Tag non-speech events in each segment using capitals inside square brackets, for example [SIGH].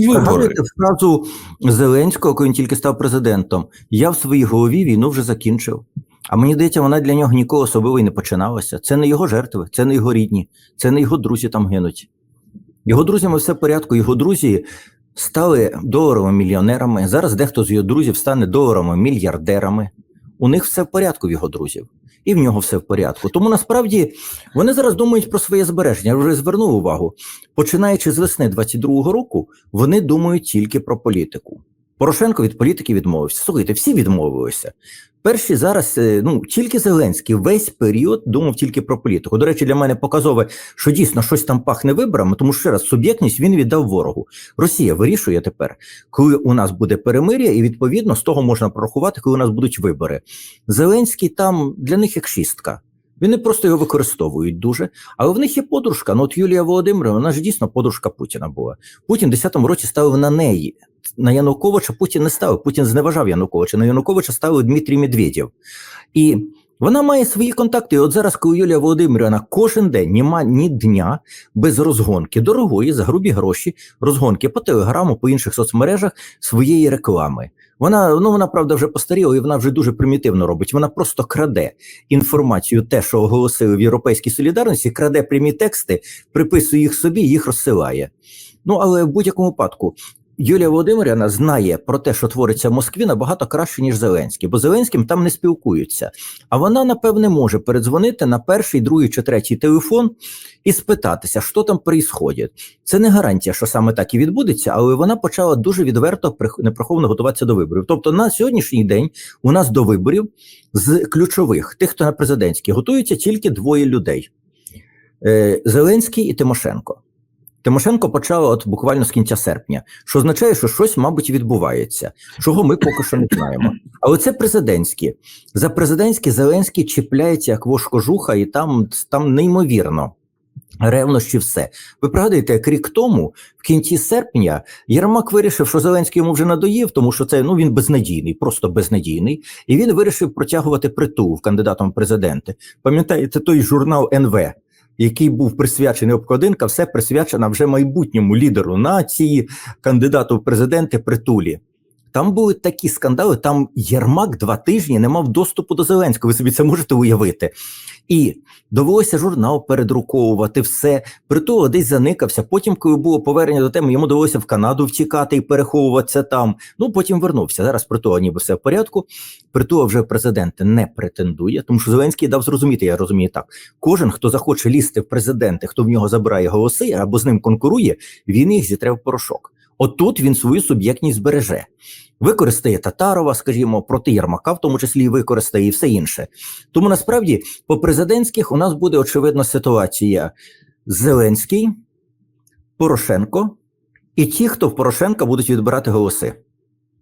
Вибори. Згадуєте фразу Зеленського, коли він тільки став президентом. Я в своїй голові війну вже закінчив. А мені здається, вона для нього ніколи особливо і не починалася. Це не його жертви, це не його рідні, це не його друзі там гинуть. Його друзями все в порядку. Його друзі стали доларовими мільйонерами. Зараз дехто з його друзів стане доларовими мільярдерами. У них все в порядку в його друзів. І в нього все в порядку. Тому насправді вони зараз думають про своє збереження. Я вже звернув увагу. Починаючи з весни 22-го року, вони думають тільки про політику. Порошенко від політики відмовився. Слухайте, всі відмовилися. Перші зараз, е, ну тільки Зеленський весь період думав тільки про політику. До речі, для мене показове, що дійсно щось там пахне виборами, тому що ще раз суб'єктність він віддав ворогу. Росія вирішує тепер, коли у нас буде перемир'я, і відповідно з того можна прорахувати, коли у нас будуть вибори. Зеленський там для них як шістка. Вони просто його використовують дуже. Але в них є подружка. Ну от Юлія Володимирівна, вона ж дійсно подружка Путіна була. Путін в 10-му році ставив на неї. На Януковича Путін не ставив. Путін зневажав Януковича. На Януковича ставив Дмитрій Медведєв. І вона має свої контакти. І от зараз, коли Юлія Володимирівна кожен день нема ні дня без розгонки дорогої за грубі гроші, розгонки по телеграму, по інших соцмережах своєї реклами. Вона ну вона правда вже постаріла, і вона вже дуже примітивно робить. Вона просто краде інформацію, те, що оголосили в Європейській солідарності, краде прямі тексти, приписує їх собі, їх розсилає. Ну але в будь-якому випадку. Юлія Володимирівна знає про те, що твориться в Москві, набагато краще, ніж Зеленський, бо Зеленським там не спілкуються. А вона, напевне, може передзвонити на перший, другий чи третій телефон і спитатися, що там відбувається. Це не гарантія, що саме так і відбудеться, але вона почала дуже відверто неприховано готуватися до виборів. Тобто, на сьогоднішній день у нас до виборів з ключових тих, хто на президентській, готуються тільки двоє людей: е, Зеленський і Тимошенко. Тимошенко почала от буквально з кінця серпня, що означає, що щось, мабуть, відбувається, чого ми поки що не знаємо. Але це президентські. За президентські Зеленський чіпляється як вошкожуха, і там, там неймовірно. Ревнощі все. Ви пригадуєте, як рік тому, в кінці серпня, Єрмак вирішив, що Зеленський йому вже надоїв, тому що це ну він безнадійний, просто безнадійний, і він вирішив протягувати притул кандидатом в президенти. Пам'ятаєте той журнал НВ? Який був присвячений обкладинка, все присвячена вже майбутньому лідеру нації, кандидату в президенти притулі. Там були такі скандали. Там Єрмак два тижні не мав доступу до Зеленського. Ви собі це можете уявити. І довелося журнал передруковувати все. Притула десь заникався. Потім, коли було повернення до теми, йому довелося в Канаду втікати і переховуватися там. Ну потім вернувся. Зараз притула ніби все в порядку. Притула вже президенти не претендує, тому що Зеленський дав зрозуміти, я розумію так. Кожен, хто захоче лізти в президенти, хто в нього забирає голоси або з ним конкурує, він їх зітре в порошок. Отут він свою суб'єктність збереже. Використає Татарова, скажімо, проти Єрмака, в тому числі і використає і все інше. Тому насправді по президентських у нас буде очевидна ситуація: Зеленський, Порошенко і ті, хто в Порошенка будуть відбирати голоси.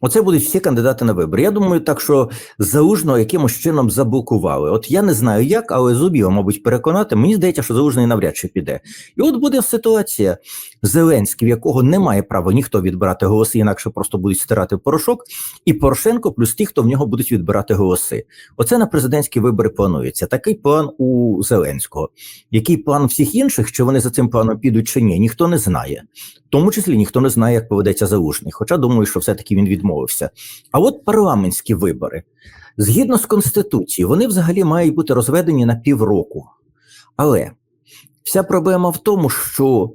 Оце будуть всі кандидати на вибори. Я думаю, так що залужного якимось чином заблокували. От я не знаю як, але зубів, мабуть, переконати. Мені здається, що залужний навряд чи піде. І от буде ситуація Зеленський, в якого немає права ніхто відбирати голоси, інакше просто будуть стирати порошок, і Порошенко, плюс ті, хто в нього будуть відбирати голоси. Оце на президентські вибори планується. Такий план у Зеленського. Який план всіх інших, чи вони за цим планом підуть чи ні, ніхто не знає. В тому числі ніхто не знає, як поведеться залужний. Хоча думаю, що все-таки він відмовився. А от парламентські вибори, згідно з Конституцією, вони взагалі мають бути розведені на півроку. Але вся проблема в тому, що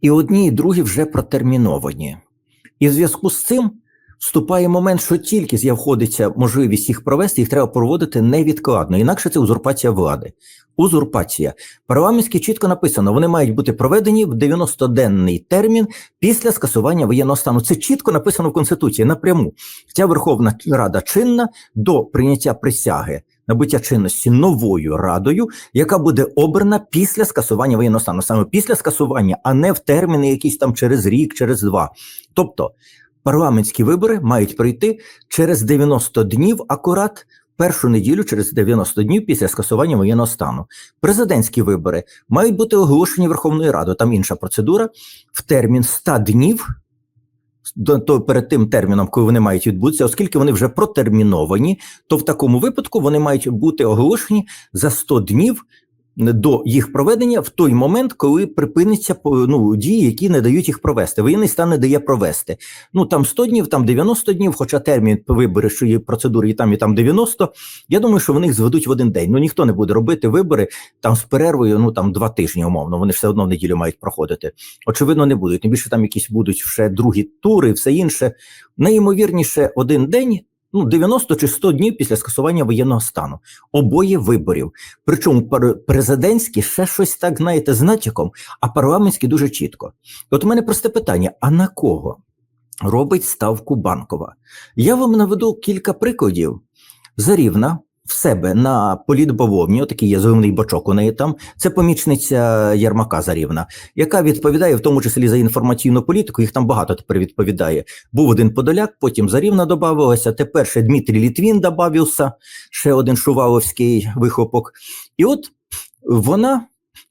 і одні, і другі вже протерміновані. І в зв'язку з цим вступає момент, що тільки з'явходиться можливість їх провести, їх треба проводити невідкладно. Інакше це узурпація влади. Узурпація. Парламентські чітко написано, вони мають бути проведені в 90-денний термін після скасування воєнного стану. Це чітко написано в Конституції напряму. Ця Верховна Рада чинна до прийняття присяги. Набуття чинності новою радою, яка буде обрана після скасування воєнного стану, саме після скасування, а не в терміни якісь там через рік, через два. Тобто парламентські вибори мають прийти через 90 днів акурат першу неділю через 90 днів після скасування воєнного стану. Президентські вибори мають бути оголошені Верховною Радою. Там інша процедура в термін 100 днів. До, то перед тим терміном, коли вони мають відбутися, оскільки вони вже протерміновані, то в такому випадку вони мають бути оголошені за 100 днів до їх проведення в той момент, коли припиниться ну, дії, які не дають їх провести. Воєнний стан не дає провести. Ну там 100 днів, там 90 днів, хоча термін вибори, що є процедури, і там, і там 90. Я думаю, що вони їх зведуть в один день. Ну ніхто не буде робити вибори там з перервою, ну там два тижні, умовно. Вони все одно в неділю мають проходити. Очевидно, не будуть. Тим більше там якісь будуть ще другі тури, все інше. Найімовірніше, один день. Ну, 90 чи 100 днів після скасування воєнного стану, обоє виборів. Причому президентські ще щось так, знаєте, з натяком, а парламентські дуже чітко. От у мене просте питання: а на кого робить ставку банкова? Я вам наведу кілька прикладів. Зарівна в себе на політбавовні, отакий є зелений бачок у неї там. Це помічниця Ярмака Зарівна, яка відповідає в тому числі за інформаційну політику. Їх там багато тепер відповідає. Був один Подоляк, потім Зарівна додавалася. Тепер ще Дмитрій Літвін додався, ще один Шуваловський вихопок. І от вона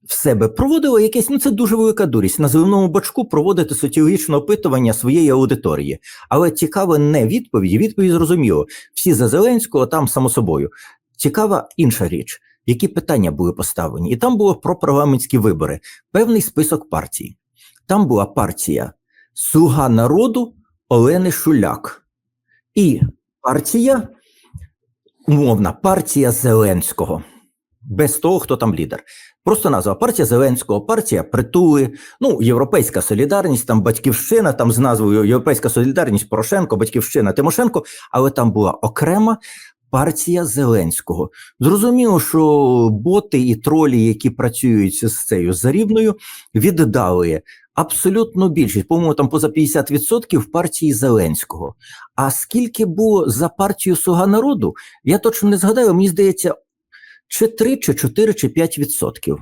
в себе проводила якесь, ну це дуже велика дурість. На зеленому бачку проводити соціологічне опитування своєї аудиторії. Але цікаво не відповіді, відповідь зрозуміло. Всі за Зеленського, там само собою. Цікава інша річ, які питання були поставлені. І там було про парламентські вибори, певний список партій. Там була партія Слуга народу Олени Шуляк і партія, умовна партія Зеленського. Без того, хто там лідер. Просто назва партія Зеленського, партія Притули, ну, Європейська Солідарність, там Батьківщина, там з назвою Європейська Солідарність, Порошенко, Батьківщина, Тимошенко, але там була окрема партія Зеленського. Зрозуміло, що боти і тролі, які працюють з цією зарівною, віддали абсолютно більшість, по-моєму, там поза 50% партії Зеленського. А скільки було за партію Слуга народу, я точно не згадаю, мені здається, чи 3, чи 4, чи 5 відсотків.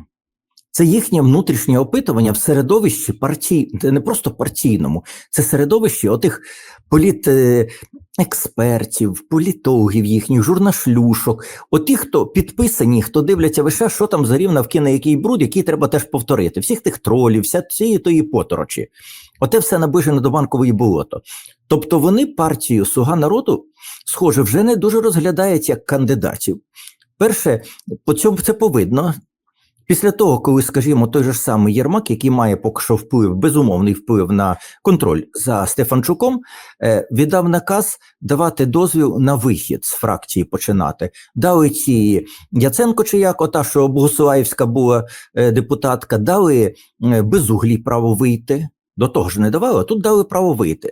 Це їхнє внутрішнє опитування в середовищі партій, не просто партійному, це середовище отих політекспертів, політологів їхніх, журнашлюшок, отих, хто підписані, хто дивляться вище, що там зарівна вкине який бруд, який треба теж повторити. Всіх тих тролів, вся цієї тої поторочі. Оте все наближено до банкової болото. Тобто вони партію Слуга народу, схоже, вже не дуже розглядають як кандидатів. Перше, по цьому це повидно. Після того, коли, скажімо, той же ж самий Єрмак, який має поки що вплив, безумовний вплив на контроль за Стефанчуком, е, віддав наказ давати дозвіл на вихід з фракції починати. Дали ці Яценко чи як, ота, що Богослаївська була е, депутатка, дали е, безуглій право вийти. До того ж не давали, а тут дали право вийти.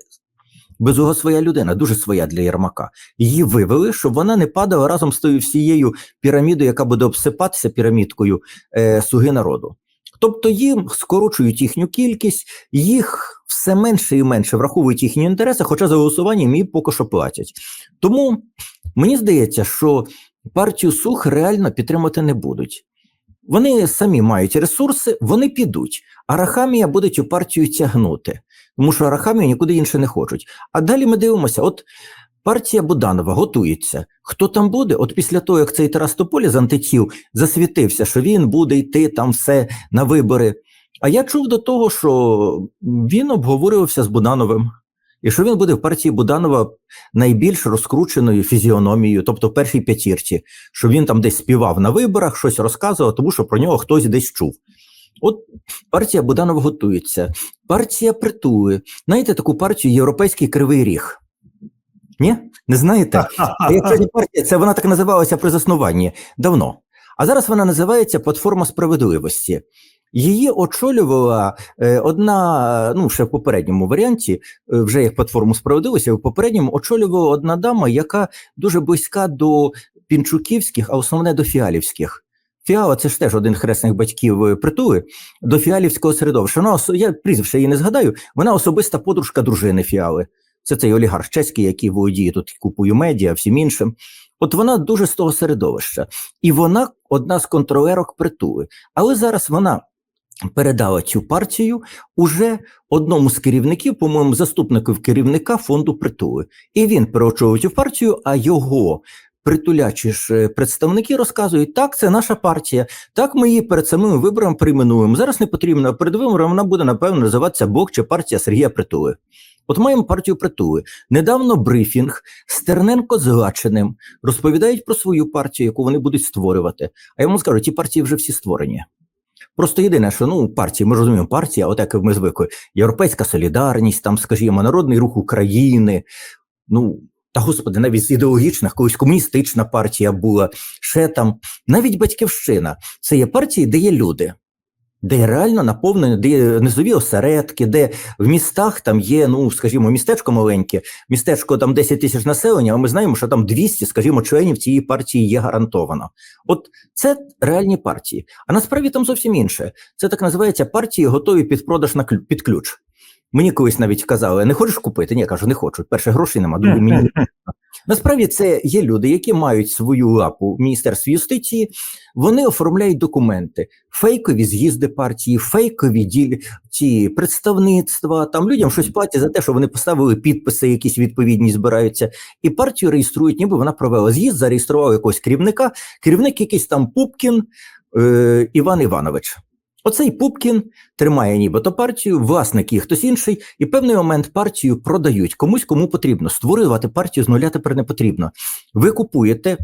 Безуга своя людина, дуже своя для Єрмака. Її вивели, щоб вона не падала разом з тою всією пірамідою, яка буде обсипатися пірамідкою е, слуги народу. Тобто їм скорочують їхню кількість, їх все менше і менше враховують їхні інтереси, хоча за голосуванням їм поки що платять. Тому мені здається, що партію Сух реально підтримати не будуть. Вони самі мають ресурси, вони підуть. А Рахамія буде цю партію тягнути, тому що Рахамію нікуди інше не хочуть. А далі ми дивимося: от партія Буданова готується. Хто там буде? От після того, як цей Тарас Тополі з антитіл засвітився, що він буде йти там все на вибори. А я чув до того, що він обговорювався з Будановим. І що він буде в партії Буданова найбільш розкрученою фізіономією, тобто в першій п'ятірці, що він там десь співав на виборах, щось розказував, тому що про нього хтось десь чув. От партія Буданова готується, партія притули. Знаєте таку партію Європейський Кривий Ріг? Ні? Не знаєте? [LAUGHS] А якщо не партія, це вона так називалася при заснуванні давно. А зараз вона називається Платформа справедливості. Її очолювала е, одна, ну ще в попередньому варіанті, е, вже як платформу справедливості, в попередньому очолювала одна дама, яка дуже близька до пінчуківських, а основне до фіалівських. Фіала це ж теж один хресних батьків е, притули до фіалівського середовища. Вона я прізвище її не згадаю. Вона особиста подружка дружини Фіали. Це цей олігарх чеський, який володіє тут купою медіа, всім іншим. От вона дуже з того середовища, і вона одна з контролерок притули. Але зараз вона передала цю партію уже одному з керівників, по-моєму, заступників керівника фонду притули. І він переочолює цю партію, а його притулячі ж е, представники розказують, так, це наша партія, так ми її перед самими виборами перейменуємо. Зараз не потрібно, перед виборами вона буде, напевно, називатися Бог чи партія Сергія Притули. От маємо партію притули. Недавно брифінг Стерненко з Гачиним розповідають про свою партію, яку вони будуть створювати. А я вам скажу, ті партії вже всі створені. Просто єдине, що ну партії, ми розуміємо, партія, отак як ми звикли, Європейська солідарність, там, скажімо, Народний рух України. Ну та господи, навіть з ідеологічних, колись комуністична партія була, ще там, навіть батьківщина. Це є партії, де є люди, де реально наповнені, де низові осередки, де в містах там є, ну скажімо, містечко маленьке, містечко там 10 тисяч населення, а ми знаємо, що там 200, скажімо, членів цієї партії є гарантовано. От це реальні партії. А насправді там зовсім інше. Це так називається партії, готові під продаж на під ключ. Мені колись навіть казали, не хочеш купити? Ні, я кажу, не хочу. Перше, грошей нема, друге, мені. Насправді це є люди, які мають свою лапу в Міністерстві юстиції, вони оформляють документи, фейкові з'їзди партії, фейкові ділі, ті представництва, там людям щось платять за те, що вони поставили підписи, якісь відповідні збираються, і партію реєструють, ніби вона провела з'їзд, зареєстрував якогось керівника, керівник якийсь там Пупкін е, Іван Іванович. Оцей Пупкін тримає нібито партію, власник її хтось інший, і певний момент партію продають комусь, кому потрібно. Створювати партію з нуля тепер не потрібно. Ви купуєте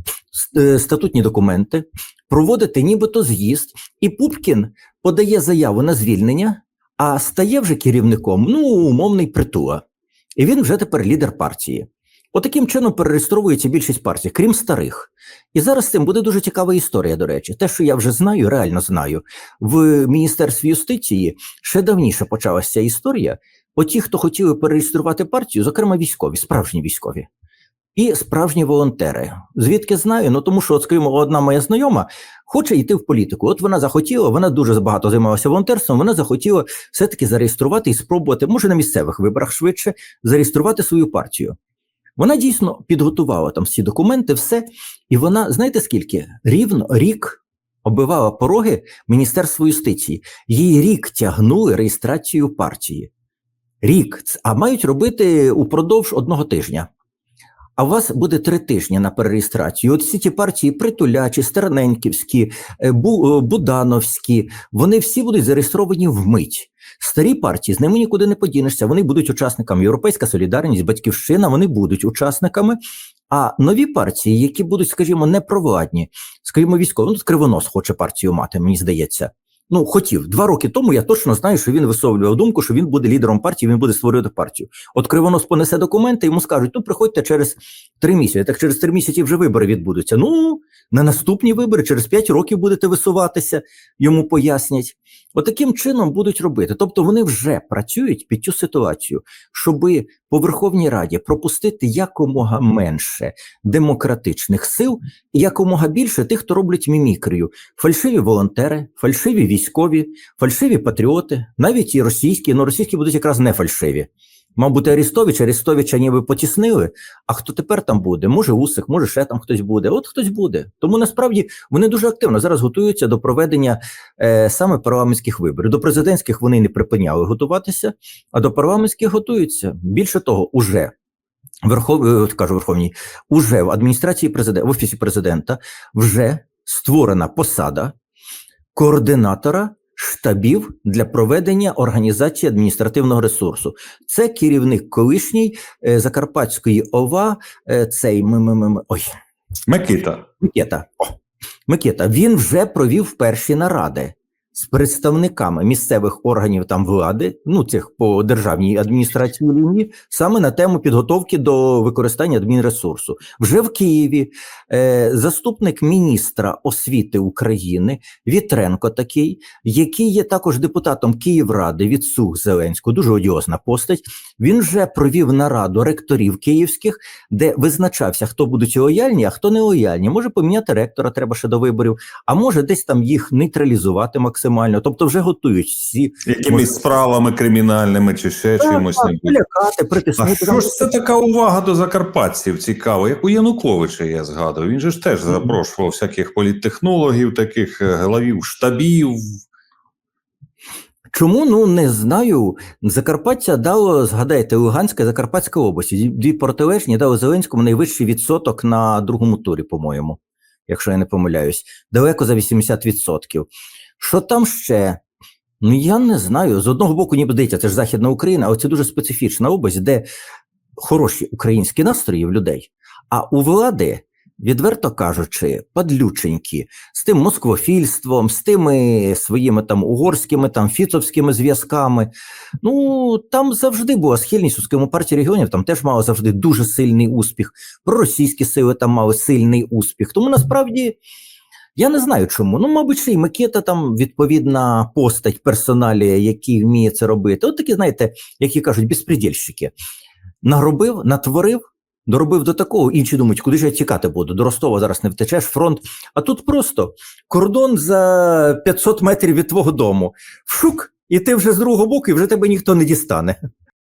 е, статутні документи, проводите нібито з'їзд, і Пупкін подає заяву на звільнення, а стає вже керівником, ну, умовний притула. І він вже тепер лідер партії. Отаким чином перереєстровується більшість партій, крім старих. І зараз цим буде дуже цікава історія, до речі. Те, що я вже знаю, реально знаю, в Міністерстві юстиції ще давніше почалася ця історія. Оті, хто хотіли перереєструвати партію, зокрема військові, справжні військові. І справжні волонтери. Звідки знаю? Ну тому що, от, скажімо, одна моя знайома хоче йти в політику. От вона захотіла, вона дуже багато займалася волонтерством. Вона захотіла все-таки зареєструвати і спробувати, може на місцевих виборах швидше, зареєструвати свою партію. Вона дійсно підготувала там всі документи, все, і вона, знаєте скільки? Рівно рік оббивала пороги Міністерства юстиції. Їй рік тягнули реєстрацію партії. Рік. А мають робити упродовж одного тижня. А у вас буде три тижні на перереєстрацію. От всі ті партії притулячі, Стерненківські, е, е, Будановські, вони всі будуть зареєстровані вмить. Старі партії з ними нікуди не подінешся. Вони будуть учасниками. Європейська солідарність, батьківщина, вони будуть учасниками. А нові партії, які будуть, скажімо, непровладні, скажімо, військові, ну, Кривонос хоче партію мати, мені здається. Ну, хотів. Два роки тому я точно знаю, що він висловлював думку, що він буде лідером партії, він буде створювати партію. От Кривонос понесе документи, йому скажуть: ну, приходьте через три місяці. Так через три місяці вже вибори відбудуться. Ну, на наступні вибори, через п'ять років будете висуватися, йому пояснять. Отаким чином будуть робити. Тобто вони вже працюють під цю ситуацію, щоби по Верховній Раді пропустити якомога менше демократичних сил і якомога більше тих, хто роблять мімікрію. Фальшиві волонтери, фальшиві військові, фальшиві патріоти, навіть і російські, ну російські будуть якраз не фальшиві. Мав бути Арістович, Арістовича ніби потіснили. А хто тепер там буде? Може Усик, може ще там хтось буде. От хтось буде. Тому насправді вони дуже активно зараз готуються до проведення е, саме парламентських виборів. До президентських вони не припиняли готуватися, а до парламентських готуються. Більше того, уже Верхов... е, кажу Верховній, уже в адміністрації президента, в офісі президента вже створена посада координатора штабів для проведення організації адміністративного ресурсу. Це керівник колишній е, Закарпатської ОВА, е, цей ми, ой, Микита. Микита. О, Микета, він вже провів перші наради з представниками місцевих органів там влади, ну цих по державній адміністрації лінії, саме на тему підготовки до використання адмінресурсу. Вже в Києві е, заступник міністра освіти України Вітренко такий, який є також депутатом Київради від СУГ Зеленського, дуже одіозна постать. Він вже провів нараду ректорів київських, де визначався, хто будуть лояльні, а хто не лояльні. Може поміняти ректора, треба ще до виборів, а може десь там їх нейтралізувати максимально. Тобто вже готують всі Якимись справами кримінальними чи ще Так, чимось. так, небудь. полякати, А що ж це така увага до закарпатців цікаво? Як у Януковича я згадую. Він же ж теж запрошував всяких політтехнологів, таких е, главів штабів. Чому ну не знаю. Закарпаття дало, згадайте, Луганська і Закарпатська області. Дві- Дві протилежні дали Зеленському найвищий відсоток на другому турі, по-моєму, якщо я не помиляюсь, далеко за 80%. Що там ще? Ну я не знаю. З одного боку, ніби здається, це ж Західна Україна, але це дуже специфічна область, де хороші українські настрої в людей, а у влади, відверто кажучи, падлюченькі, з тим москвофільством, з тими своїми там угорськими, там фіцовськими зв'язками. Ну там завжди була схильність у Скому партії регіонів, там теж мала завжди дуже сильний успіх. Проросійські сили там мали сильний успіх. Тому насправді. Я не знаю чому. Ну, мабуть, й Микита там відповідна постать персоналія, який вміє це робити. От такі, знаєте, які кажуть, безпредельщики. Наробив, натворив, доробив до такого, інші думають, куди ж я тікати буду? До Ростова зараз не втечеш, фронт. А тут просто кордон за 500 метрів від твого дому. Вшук, і ти вже з другого боку, і вже тебе ніхто не дістане.